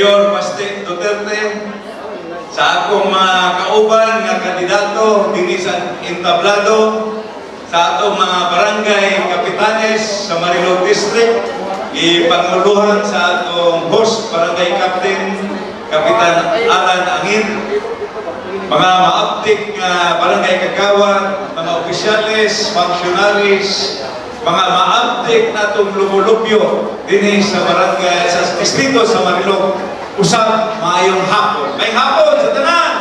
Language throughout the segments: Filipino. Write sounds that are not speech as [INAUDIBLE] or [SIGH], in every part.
Mayor Baste Duterte, sa akong mga kauban nga kandidato dinhi sa entablado, sa atong mga barangay kapitanes sa Marilog District, ipanguluhan sa atong host barangay captain, Kapitan Alan Angin, mga maaptik nga barangay kagawa, mga opisyalis, functionaries, mga maaptik na itong lumulubyo din sa barangay, sa distrito sa Marilog, usap maayong hapon. May hapon sa tanan!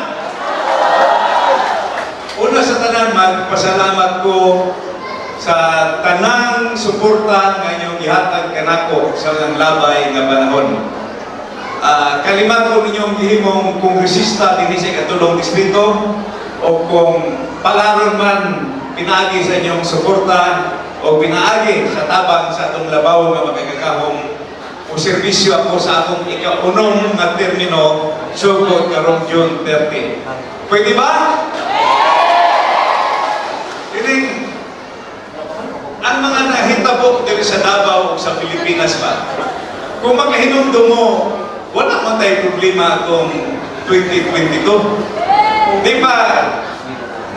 Una sa tanan, magpasalamat ko sa tanang suporta nga inyong gihatag kanako sa mga labay nga panahon. Ah, kalimat ko ninyong gihimong kongresista din sa katulong distrito o kung palaron man pinaagi sa inyong suporta o pinaagi sa tabang sa atong labaw nga magkakahong o serbisyo ako sa akong ikaunong nga termino sugod karong June 30. Pwede ba? Ining, ang mga nahitabo diri sa Davao ug sa Pilipinas ba? Kung makahinumdum mo, wala man tayo problema itong 2022. Di ba,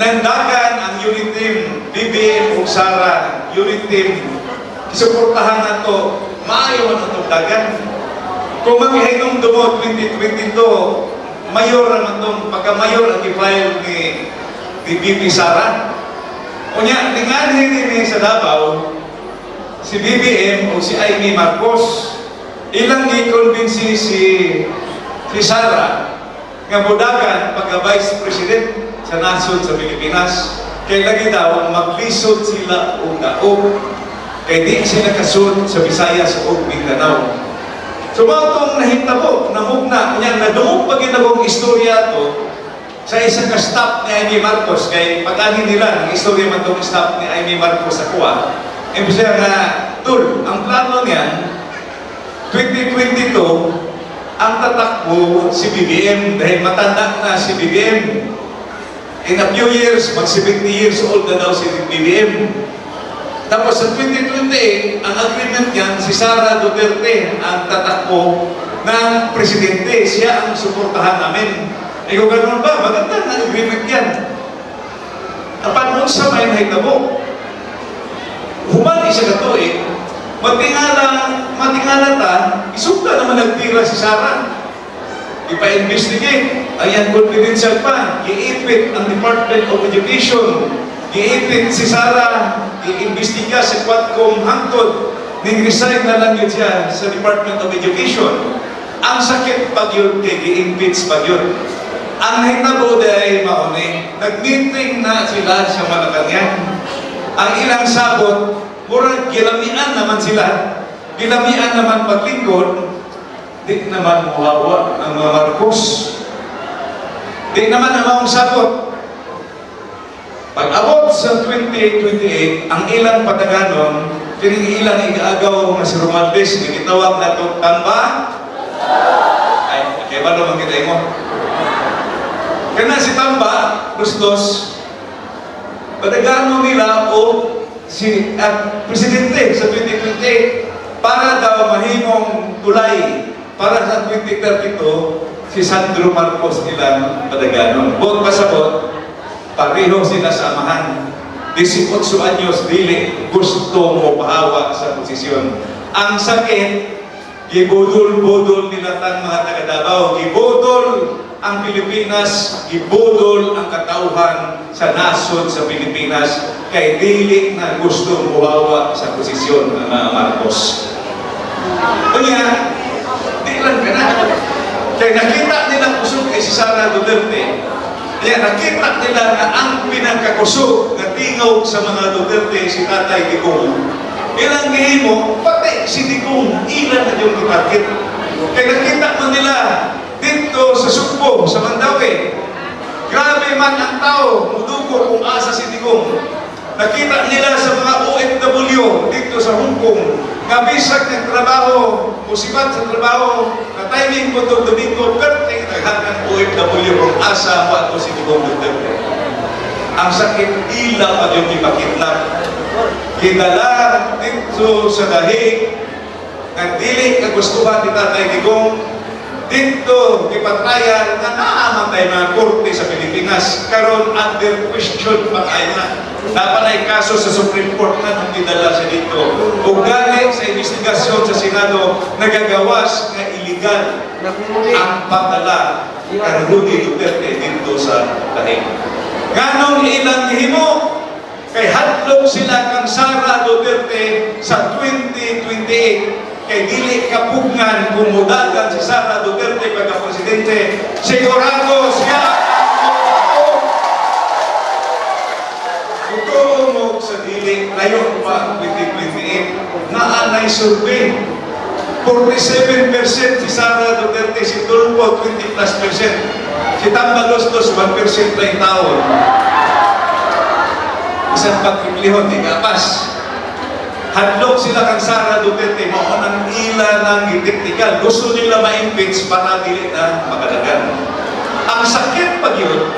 nandagan ang unit team, BBM ug Sara, unit team, isuportahan na to, maayo man itong dagan. Kung makahinumdum mo 2022, mayor naman itong, pagka-mayor ang i-file ni, ni BP Sara, Kunya, tinganhin ni sa Davao, si BBM o si Amy Marcos, ilang gi-convince si, si Sara nga budagan pagka Vice President sa nasod sa Pilipinas, kay lagi daw maglisod sila o daog, kay di sila kasud sa Visayas o Mindanao. So mga itong nahintabo, namugna, kunya, nadungog pag ginagong istorya to, sa isang ka-staff ni Amy Marcos, kay pag-ani nila, ang istorya man itong staff ni Amy Marcos sa kuwa, ibig na, Tul, ang plano niyan, 2022, ang tatakbo si BBM dahil matanda na si BBM. In a few years, mag 70 years old na daw si BBM. Tapos sa 2028, ang agreement niyan, si Sara Duterte ang tatakbo ng presidente. Siya ang suportahan namin. Eh kung ganun ba, maganda na agreement yan. Apan mo sa may nahitabo, humani siya ka to eh, matingala, matingala ta, isugta naman nagtira si Sarah. Ipa-investigate, ayan confidential pa, iipit ang Department of Education, iipit si Sarah, iimbestiga sa Quadcom hangtod, ning-resign na lang yun siya sa Department of Education. Ang sakit pag yun, kay i-impeach pag yun. Ang nahitabo dahil mauni, nag-meeting na sila sa Malacanang. Ang ilang sabot, murag gilamian naman sila. Gilamian naman paglingkod, di naman muhawa ang mga Marcos. Di naman ang mga sabot. Pag abot sa 2028, ang ilang pataganon, kining ilang igaagaw nga si Romaldes, nga gitawag na to, tamba? Ay, kaya ba naman kita mo? Kaya si Tamba, Bustos, padagano nila o si at presidente sa 2028 para daw mahimong tulay para sa 2032 si Sandro Marcos nilang padaganon. Bot pasabot, pareho sila sa amahan. 18 anyos dili gusto mo pahawa sa posisyon. Ang sakit, gibudol-budol nila tang mga taga Davao, gibudol ang Pilipinas, gibudol ang katauhan sa nasod sa Pilipinas kay dili na gusto muhawa sa posisyon ng mga Marcos. Kanya, di lang ka na. Kaya nakita nila kusog kay si Sara Duterte. Kaya nakita nila na ang pinagkakusog na tingaw sa mga Duterte si Tatay Digong. Ilang gihimo, pati si Digong, ilan na yung itarget. Kaya nakita man nila dito sa Sugbo, sa Mandawi. Grabe man ang tao, mudugo kung asa si Digong. Nakita nila sa mga OFW dito sa Hong Kong, nga bisag ng trabaho, musibat sa trabaho, na timing ko ito Domingo, perting naghat ng OFW kung asa ato si Digong Duterte. Ang sakit ila pa yung ipakidnap. Kinala dito sa dahig, nga dili kagustuhan ni Tatay Digong, dito gipatrayan nga naaman tayo mga korte sa Pilipinas. Karon under question pa tayo na napanay kaso sa Supreme Court na nung gidala siya dito. Ug gani sa investigasyon sa Senado nagagawas nga illegal ang pagdala ng Rudy Duterte dito sa lahing nganong ilang gihimo kay hadlok sila kang Sara Duterte sa 2028 kay dili kapugngan kung mudagan si Sara Duterte pagka-presidente sigurado siya. Ang Totoo mo sa dili layo pa ang 2028 na anay survey 47% si Sara Duterte, si Tulfo 20 plus percent, si Tambalostos 1 percent na yung taon. Isang pagkiklihon, di kapas. Hadlok sila kang Sara Duterte, mao ang ila ng teknikal. Gusto nila ma-impeach para dili na makadagan. Ang sakit pag yun,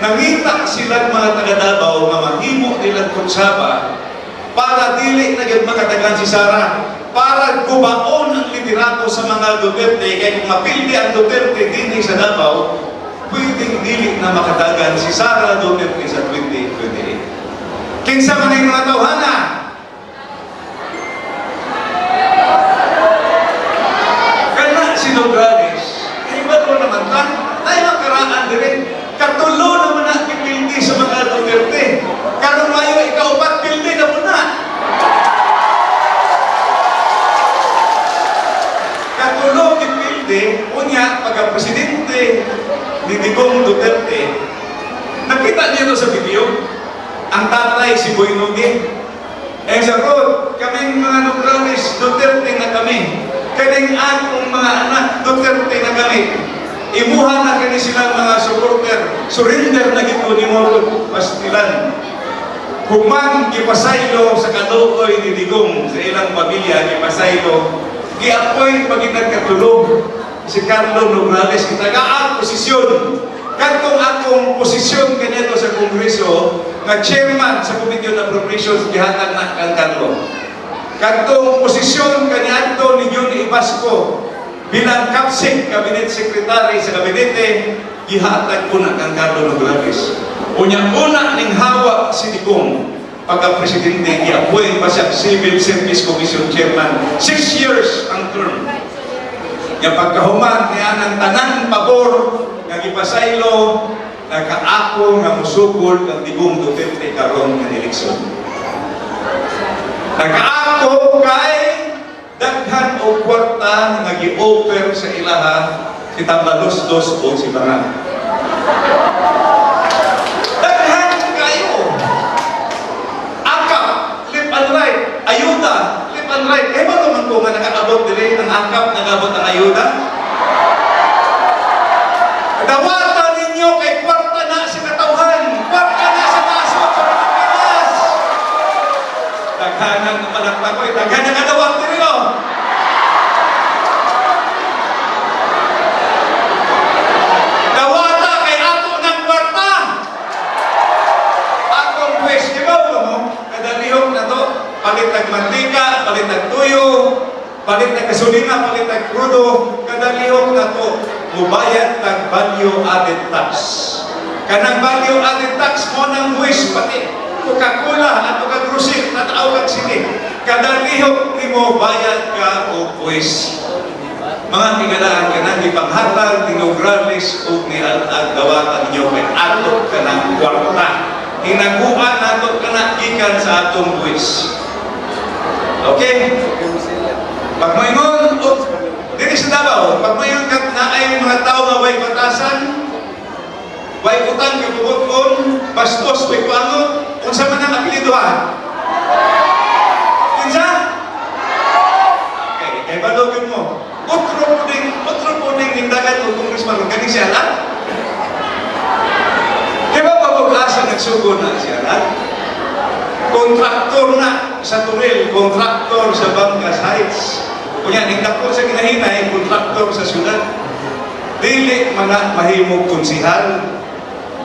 nangita sila mga taga Davao nga mahimo nilang kutsaba para dili na gyud makadagan si Sara para gubaon ang liderato sa mga Duterte kay kung mapildi ang Duterte dinhi sa Davao pwedeng dili na makadagan si Sara Duterte sa 2028 kinsa man ang mga kana si Nograles iba ko naman ta ay makaraan din katulo naman na kipildi sa mga Duterte karon mayo ikaw pat pildi na po na Katulog ipilde, unya, pagka-presidente ni Digong Duterte, nakita niyo to sa video, ang tatay si Boy Nugi. Eh sa road, kaming mga Nograles, Duterte na kami. Kaning akong mga anak, Duterte na kami. Imuha na kani silang mga supporter, surrender na gito ni Moro Pastilan. Humang gipasaylo sa kaluoy ni Digong sa ilang pamilya, gipasaylo, gi-appoint pag nagkatulog si Carlo Nograles, itagaan posisyon. Kantong akong posisyon kanito sa Kongreso, nga chairman sa Committee on Appropriations, gihatag na kang Carlo. Kantong posisyon kaniadto ni Juni Ibasco bilang kapsig cabinet secretary sa kabinete gihatag ko na kang Carlo Nograles. Unya una ning hawak si Digong pagka-presidente gi-appoint pa siya Civil Service Commission Chairman. Six years ang term. Yung pagkahuman niya ng tanan pabor nga gipasaylo nakaako nga musugod ang Digong Duterte karon nga eleksyon. Nakaako kay daghan o kwarta nga gi-offer sa ilaha si Tambalos-dos o si Barang. Daghan kayo. Akap, lip and right, ayuda, lip and right. Eh ba naman ko nga nakaabot dili ang akap, nagabot ang ayuda? Dawatan ninyo kay kwarta na sa katawhan, kwarta na sa nasod sa Pilipinas. Daghanan ng malaktakoy, daghanan nga dawat ninyo. Dawata kay ato ng kwarta. Akong pwes, di ba mo? Kadalihok na to. Palit ng mantika, palit ng tuyo, ng gasolina, palit ng krudo. Kadalihok na to. Mubayad ng value added tax. Kanang value added tax mo ng buwis pati. Coca-Cola at awag sini. Kadalihok ni mo bayad ka o buwis. Mga tigalaan ka na, di panghatag, tinograles, o ni at dawatan niyo kay ato ka ng kwarta. Hinaguan nato ka na gikan sa atong buwis. Okay? Pag mayngon, o, dili sa Davao, pag mayon ka na ay mga tao nga way batasan, way utang kabubuton, bastos, way pango, kung sa man ang apelidohan. Kinsa? Okay, kay balogin mo. Otro po ding, otro po ding nindagan o congressman, kung ganing siya lang. Di ba pabagasa nagsugo na siya lang? Kontraktor na sa Turil, kontraktor sa Bangkas Heights. Kunya, nagdako sa kinahinay, kontraktor sa syudad. Dili mga mahimog konsihal,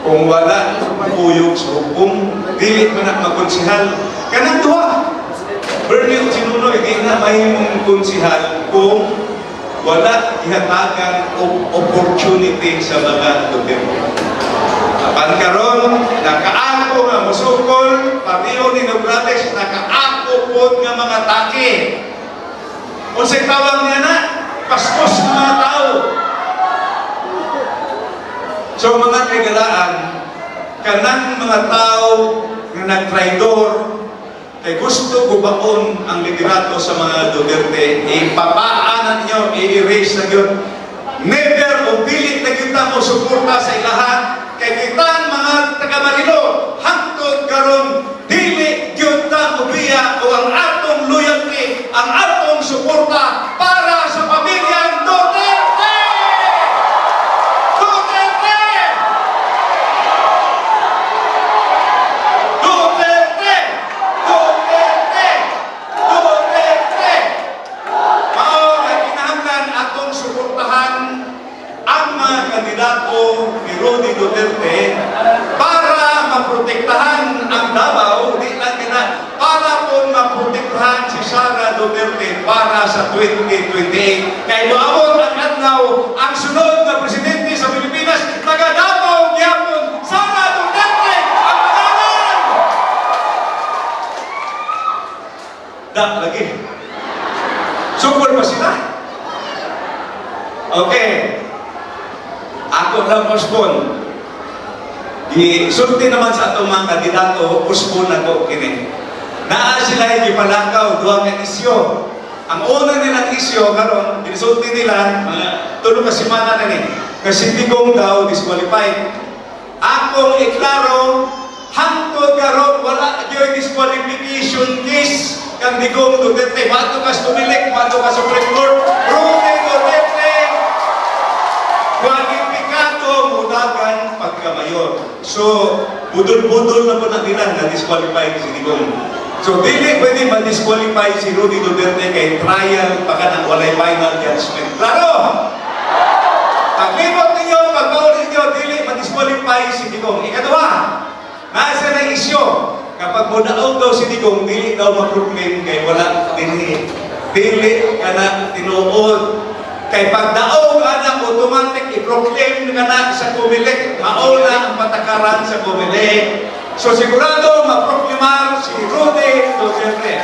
kung wala puyog sa hukom, dili man na magkonsihal. Kanang duha, Bernie o Sinunoy, di na mahimong konsihal kung wala gihatagan og opportunity sa mga Duterte. Apan karon nakaako nga musukol, pareho ni Nograles nakaako pod nga mga taki. Unsay tawag niya na? Paskos ng mga tao. So mga kagalaan, kanang mga tao nga nagtraidor, kay gusto gubaon ang liderato sa mga Duterte, ipapaanan niyo, i-erase na yun. Never o pilit na kita mo suporta sa ilahan, kay kita mga taga-Marilo, hangtod karon dili gyud ta ubiya o ang atong loyalty, ang atong suporta para sa pamilyang Duterte! Duterte! Duterte! Duterte! Duterte! Mao nga kinahanglan atong suportahan ang mga kandidato ni Rodi Duterte para maprotektahan ang Davao, di lang kina, para po maprotektahan si Sara Duterte para sa 2028. Kay moabot ang adlaw ang sunod na presidente sa Pilipinas, taga Davao, gyapon, Sara Duterte ang pangalan! Da, lagi. Sukol pa sila. Okay. Ako lang pospon. Gisulti naman sa atong mga kandidato, pospon ako kini. Naa sila gipalakaw duha ka isyo. Ang una nilang isyo karon, ginisulti nila mga tulo ka semana na ni. Kasi tigong daw disqualified. Akong iklaro, hangtod karon wala gyud disqualification case kang digong Duterte. Mato ka tumilik, mato ka Supreme Court. Rudy Duterte, kwalipikado mudagan pagkamayor. So, budol-budol na po na nila na disqualify si Digong. So, dili pwede ma-disqualify si Rudy Duterte kay trial pa ka ng walay final judgment. Klaro! Paglibot ninyo, pagbaon ninyo, dili ma-disqualify si Digong. Ikatawa, nasa na isyo, kapag mo naog daw si Digong, dili daw ma-proclaim kay wala dili. Dili ka na tinuod. Kay pag daog ka na, automatic i-proclaim ka na sa kumilik. Mauna ang patakaran sa kumilik. So sigurado, maproklamar si Rudy Duterte.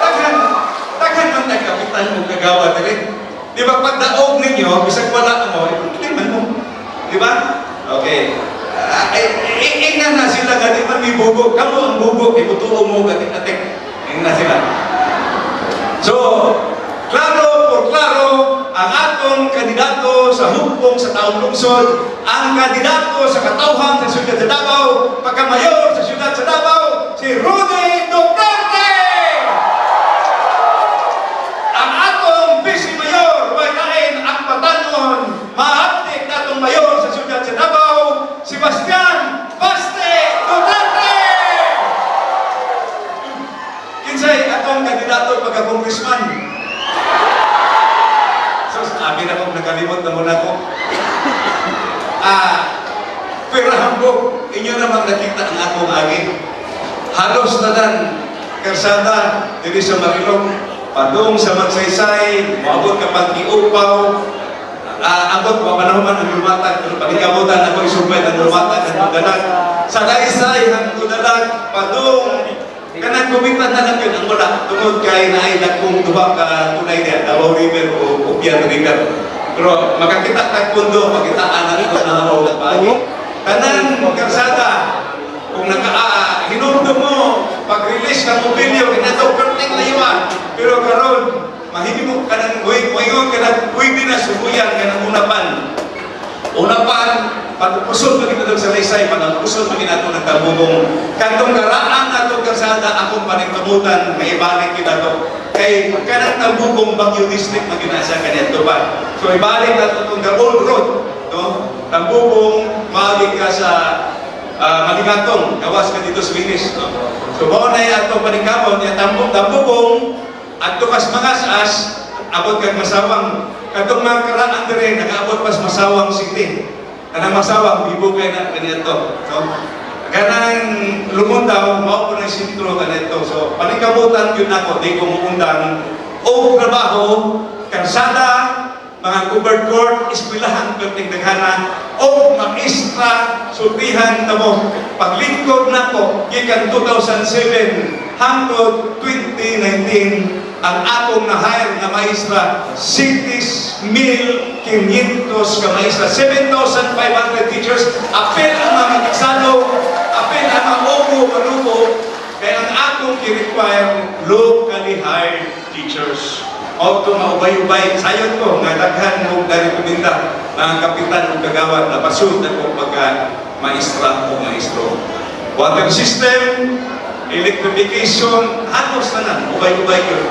Daghan, daghan man nagkapitan mong kagawa dali. Di ba pag daog ninyo, bisag wala mo, i-proclaiman mo. Di ba? Okay. Uh, eh, eh, ingnan na sila gani man may bubo. Kamu ang bubo, ibutuo mo gatik-atik. Ingnan na sila. So, klaro por klaro, ang atong kandidato sa taong lungsod, ang kandidato sa katauhan sa siyudad sa Davao, pagkamayor sa siyudad sa Davao, si Rudy Duterte! Ang atong vice mayor, way kain ang patanon, maaptik atong mayor sa siyudad sa Davao, Sebastian Baste Duterte! Kinsay atong kandidato pagka-congressman. Na kong nakalimot na muna ko. Ah, pero hambog, inyo namang nakita ang akong agin. Halos na dan, karsada, diri sa Marilog, padung sa Magsaysay, maabot ka pag giupaw, Ah, abot pa panahon man ang lumatag, pero panikabutan ako isubay ang lumatag ang dalag. Sa laysay ang dalag, padung, kanang kumitan na lang yun ang wala. Tungod kay na ay nagkong duha ka tunay niya, Davao River o Upian River. Pero makakita tag pundo, pakitaan na ito na ako na pagi. Tanan karsada, kung naka hinurdo mo, pag-release ng mobilyo, kinato perting layuan. Pero karon, mahimok ka ng buhay, buhayon ka ng pwede na subuyan ka ng unapan. Unapan, pagpusod mo kita sa laysay, pagpusod mo kita ng tabubong. Kantong karaan na itong karsada, akong paningkamutan, may ibalik kita to. Kay kanang tabubong Baguio District na ginasa kanito pa. So ibalik na itong the old road. No? Tabubong, malik ka sa uh, Maligatong, gawas ka dito sa Winis. No? So mao na yung atong paningkamon, yung tambubong, at tukas mga saas, abot kag masawang, katong mga karaan dire, nag-abot pas masawang city. Kanang masawang, bibo kay na kanito. So, kanang lumundaw, mao po ng sintro kanito. So, paningkamutan yun ako, di ko muundang o trabaho, karsada, mga covered court, eskwelahan, perting daghana, o maestra, sultihan na mo. Paglingkod na gikan 2007 hangtod 2019, ang akong na-hire na maestra, 6,500 ka maestra, 7,500 teachers, apel ang mga kagsalo, apel ang mga opo, manubo, kaya ang akong i-require locally hired teachers. O ito maubay-ubay, sayon ko, nga daghan mo na-recommenda mga kapitan o kagawad na pasud na kung pagka maestra o maestro. Water system, electrification, halos na na, ubay-ubay yun.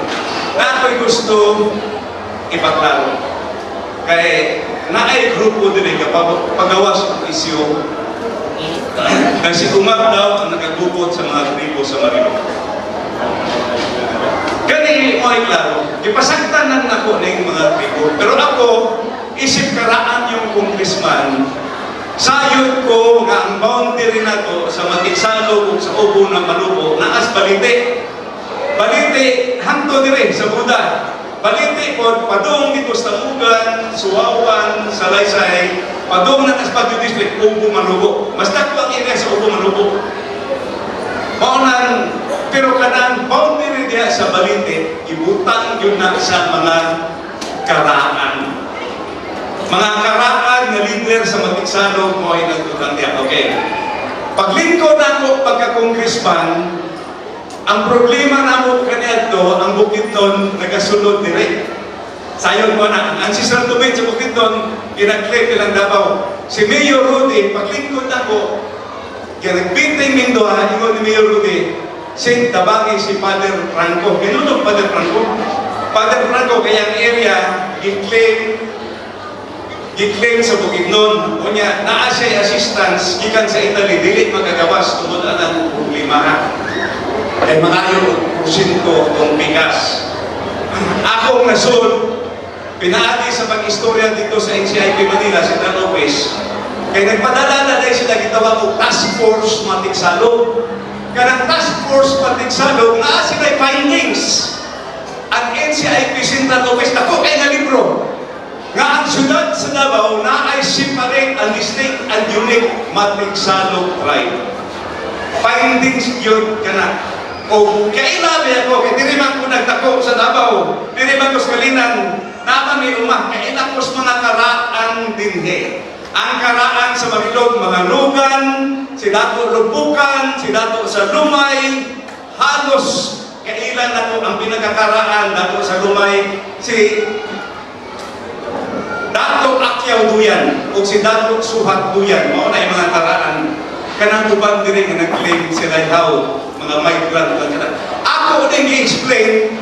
Na ako'y gusto ipaklaro. Kaya naay grupo din kapag pagawas ng isyo na si Umar daw ang nagagubot sa mga tribo sa Marino. Gani mo ay klaro, ipasaktan lang ako ng mga tribo. Pero ako, isip karaan yung congressman, sayod ko nga ang boundary na to sa Matiksalo ug sa Ubo ng Malubo, naas balite. Balite, hanto dire sa Buda. Balite ko, padung dito sa Mugan, Suwawan, Salaysay, padung na Espagyo District, Ubo Malubo. Mas dako ang area sa Ubo Malubo. Maunan, pero kanang boundary diya sa Balite, ibutang yun na sa mga karaan. Mga karaan na leader sa Matiksalo mo ay nagtutang diya. Okay. Paglingkod ako pagka-congressman, ang problema na mo kanya to, ang Bukidnon nagasunod dire. Sayon mo na, ang si Sir Tubig sa Bukidnon, kinaklik nilang Davao. Si Mayor Rudy, paglingkod ako, kaya nagbintay Mindoha, ingon ni Mayor Rudy, Saint Tabagi si Father Franco. Kinunong Father Franco. Father Franco, kaya ang area, giklaim, giklaim sa Bukidnon. Unya, naa siya assistance, gikan sa Italy, dili magagawas, tungod ang problema ha. Ay maayo porsyento kung bigas. [LAUGHS] Ako nasod, pinaagi sa pag-istorya dito sa NCIP Manila, si Dan Lopez, kaya nagpadala na dahil sila gitawag og Task Force Matiksalo. Kanang Task Force Matiksalo, naa sila findings. Ang NCIP Sinta Lopez, ako kay nga libro, nga ang syudad sa Davao na ay separate and distinct and unique Matiksalo tribe. Findings yun ka na. O kailabi ako, kaya diriman ko nagtako sa Davao, diriman ko sa Kalinan, naman may umah, kailan ko sa mga karaan dinhe. Ang karaan sa Marilog, mga lugan, si Dato Lubukan, si Dato sa Lumay, halos kailan ako ang pinagkakaraan Dato sa Lumay, si Dato Akyaw Duyan, o si Dato Suhat Duyan, mao na yung mga karaan. Kanang ubang diri nga nag-claim sila how mga migrant lang. Ako din i-explain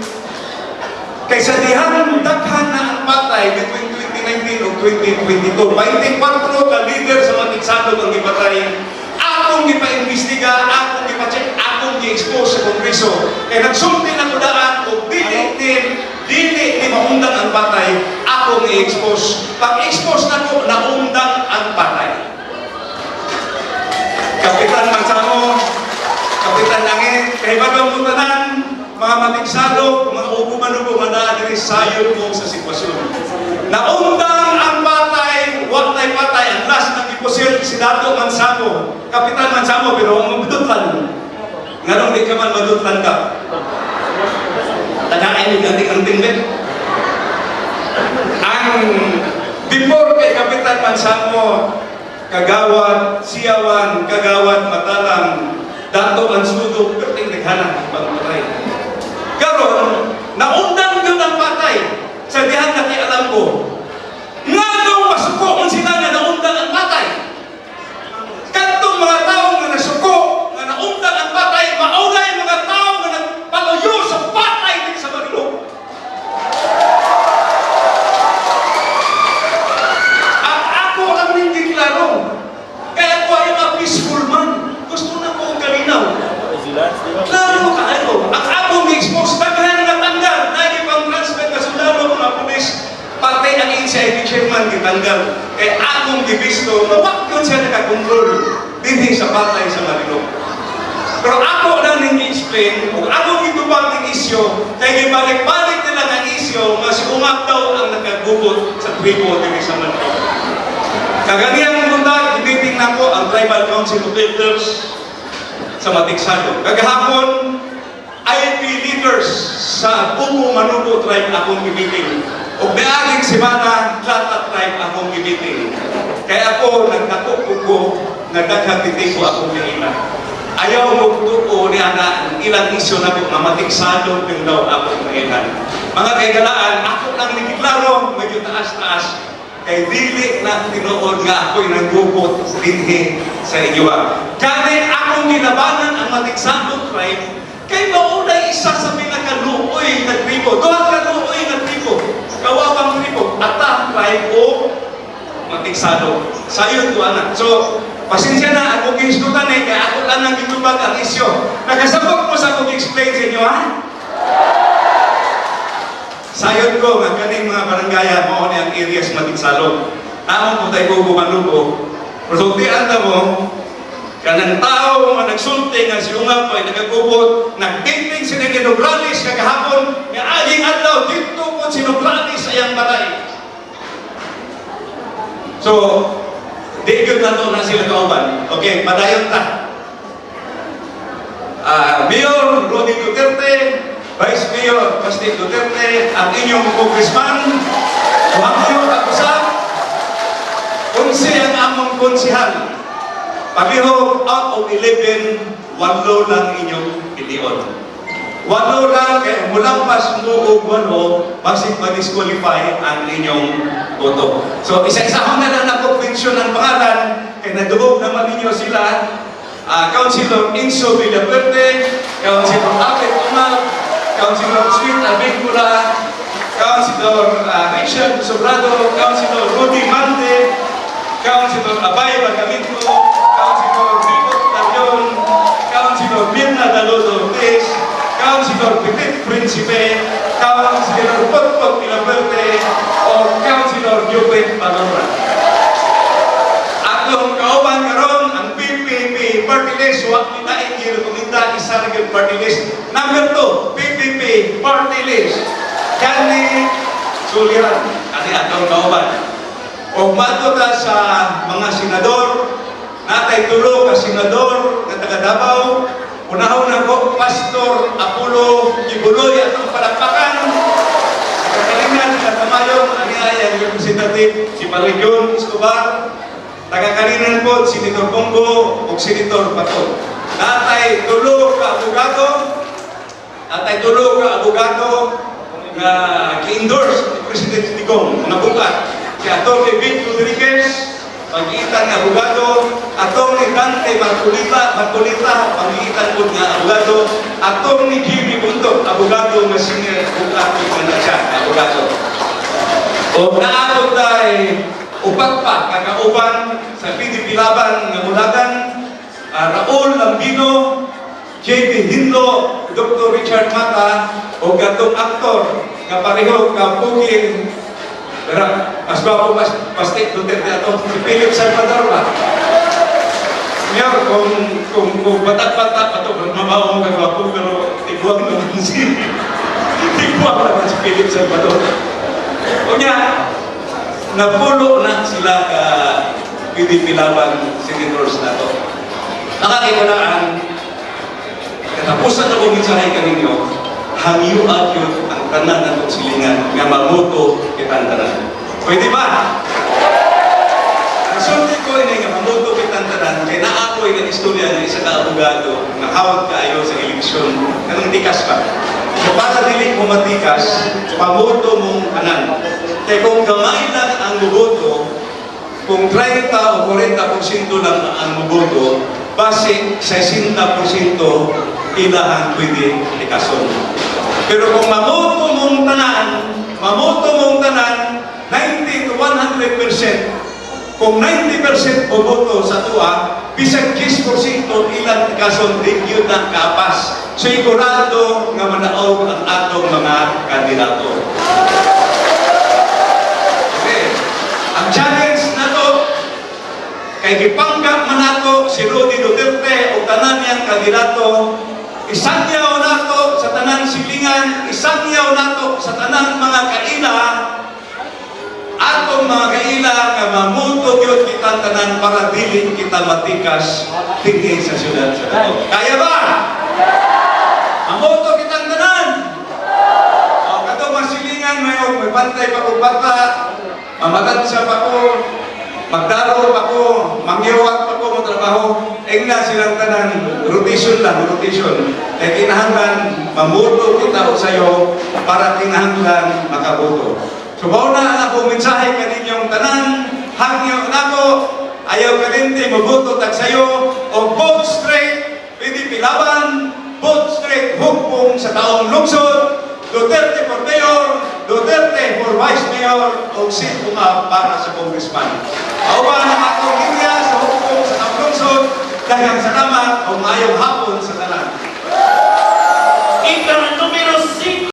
kaysa dihan daghan na ang patay between 2019 ug 2022. 24 ka leader sa Matiksado ang gipatay. Akong gipa-imbestiga, akong gipa-check, akong gi-expose sa Kongreso. Kaya nagsulti na ko daan o dili din, dili di maundang ang patay, akong i-expose. Pag-expose na ko, naundang ang patay. Kapitan Mansamo, Kapitan Langit, kay Bagong Mutanan, mga matiksado, mga ubo-manubo, madadiri sayon mo sa sitwasyon. Naundang ang patay, wag tay patay, ang last ng iposil, si Dato Mansamo, Kapitan Mansamo, pero ang mabudutlan, nga di ka man madutlan ka, tanain ni ganti ang tinglet. Ang before kay Kapitan Mansamo, kagawad, siyawan, kagawad, matalang, dato ang sudo, perting naghanap ng patay. Karon, naundang yun ang patay. Sa dihan na alam ko, nga nung masuko sila nga naundang ang patay. Kantong mga tao nga nasuko, nga naundang ang patay, maulay mga tao nga nagpaluyo sa patay din sa Marilog. At ako ang hindi klaro. Kaya ako ay mga peaceful man. Gusto na ko ang kalinaw. Klaro ka ano. Ang akong expose, daghan nga tanggal. Lagi pang transfer na sundalo mga pulis. Pati ang NCIP chairman gitanggal. Kaya akong gibisto, mawag yun siya nakakontrol. Dili sa patay sa Marilog. Pero ako lang nang i-explain, kung ako gitubang ng isyo, kaya gibalik-balik nila ang isyo nga si Ungap daw ang nagkagugot sa tribo diri sa Manila. Kaganiyang buntag, giniting na ko ang Tribal Council of Elders sa Matiksado. Kagahapon, IP leaders sa Buko Manubo tribe akong gibiting. O beaging semana, Tlata tribe akong gibiting. Kaya ako, nagkatuko ko, nagdaghang titing ko akong giina. Ayaw mo tuko ni ana ang ilang isyo na ko mamatiksado ng daw akong giina. Mga kaigalaan, ako lang nigiklaro, medyo taas-taas, kay dili na tinuod nga ako'y nagubot dinhi sa inyo. Kani akong ginabanan ang matiksado tribe, kay maunay isa sa pinakaluoy na tribo. Duha ka luoy na tribo. Kawawang tribo. Ata tribe o matiksado. Sa iyo to anak. So, pasensya na ako gihisgutan eh, kaya ako lang nang gitubag ang isyo. Nakasabot mo sa akong explain sa inyo, ha? Sayon ko, nga kaning mga barangaya mo ni ang areas matigsalog. Amon po tayo bumalubo. Resultian na mo, kanang tao nga nagsulti nga si Ungap ay nagagubot, nagtingting si Ninogralis kagahapon, nga aging adlaw, dito po si Nogralis ay ang balay. So, di yun na to na sila kauban. Okay, padayon ta. Ah, Mayor Rudy Duterte, Vice Mayor Basti Duterte, ang inyong congressman, Juanjo Acusa, kunsi ang among konsihal. Pareho out of 11, walo lang inyong pilion. Walo lang, kaya mulang pas mo o walo, basig ma-disqualify ang inyong boto. So, isa-isahon na lang ako pensyon ng pangalan, kaya nadugog naman ninyo sila, Ah, Councilor Inso Villaperte, Councilor Abet Umal, Councilor Sweet Abincula, Councilor uh, Richard Sobrado, Councilor Rudy Mante, Councilor Abay Bagaminto, Councilor Vico Tarion, Councilor Mirna Dalodo Ortiz, Councilor Petit Principe, Councilor Potpot Villaperte, o Councilor Jupit Palora. Atong kauban karon ang PPP party list wa kita i-rekomenda isa gyud party list. Number 2, PPP party list. Kani suliran kani atong kauban. O mato ta sa mga senador, natay tulo ka senador nga taga Davao, unahon na ko Pastor Apollo Kibuloy atong palakpakan. Kakalingan sa Tamayon, ang iyayang representative si Maligyon Escobar, Tagakalinan po, Senator Bongo o Senator Pato. Natay tulo ka abogado, natay tulo ka abogado nga ki-endorse ni President Digong, mga bukat. Si Atty. Vic Rodriguez, pag-iitan nga abogado, Atty. Dante Marcolita, Marcolita, pag-iitan po nga abogado, Atty. Jimmy Buntok, abogado nga senior bukat nga siya, abogado. O naabot tayo upat pa kakauban sa PDP Laban nga mulagan uh, Raul Lambino, JP Hinlo, Dr. Richard Mata o gatong aktor nga pareho ka Pukin pero mas gwapo mas pastik Duterte ato si Philip Salvador ba Mayor, kung, kung, kung batak-batak ato, mabaho mo kagwapo, pero tiguang naman si [LAUGHS] tiguang naman si Philip Salvador. O niya, napulo na sila ka PDP Laban senators na to. Nakakikulaan, katapusan na kong mensahe kaninyo, hangyo at yun ang tanan na silingan nga mamuto kitang tanan. Pwede ba? Ang sulti ko ini nga mamuto kitang tanan, kaya naapoy ng istorya ng isa ka abogado na hawag kaayo sa eleksyon, kanang tikas pa. So para dili mo matikas, pamuto mong kanan. Kaya kung gamay lang ang buboto, kung 30 o 40% lang ang buboto, base 60% ilahan pwede ikason. Pero kung mamuto mong tanan, mamuto mong tanan, 90 to 100%, kung 90% boboto sa tuwa, bisag 10% ilang ikason din yun ang kapas. Sigurado nga manaog ang atong mga kandidato. Okay. Ang challenge na to, kay gipanggap man nato si Rudy Duterte o tanan niyang kandidato, isangyaw nato sa tanan silingan isangyaw nato sa tanang mga kaila atong mga kaila nga mamuto gyud kita tanan para dili kita matikas dinhi sa syudad sa nato. Kaya ba? Mamuto kitang tanan. O kato masilingan may may bantay pa ko bata, mamatansya pa ko, magdaro pa ko, manghiwag pa ko mo trabaho, ingna silang tanan, rotation lang, rotation. Kaya kinahanglan, mamuto kita o sa'yo para kinahanglan makabuto. So, mao na ang akong mensahe kaninyong tanan, hangyo nako, ayaw kalinti, mabuto tag sa'yo, o vote straight, pwede pilaban, vote straight, hukpong sa taong lungsod, Duterte for mayor, Duterte for vice mayor, o si Uma para sa congressman. Awa na akong sa hukpong sa taong lungsod, daghang salamat o mayong hapon sa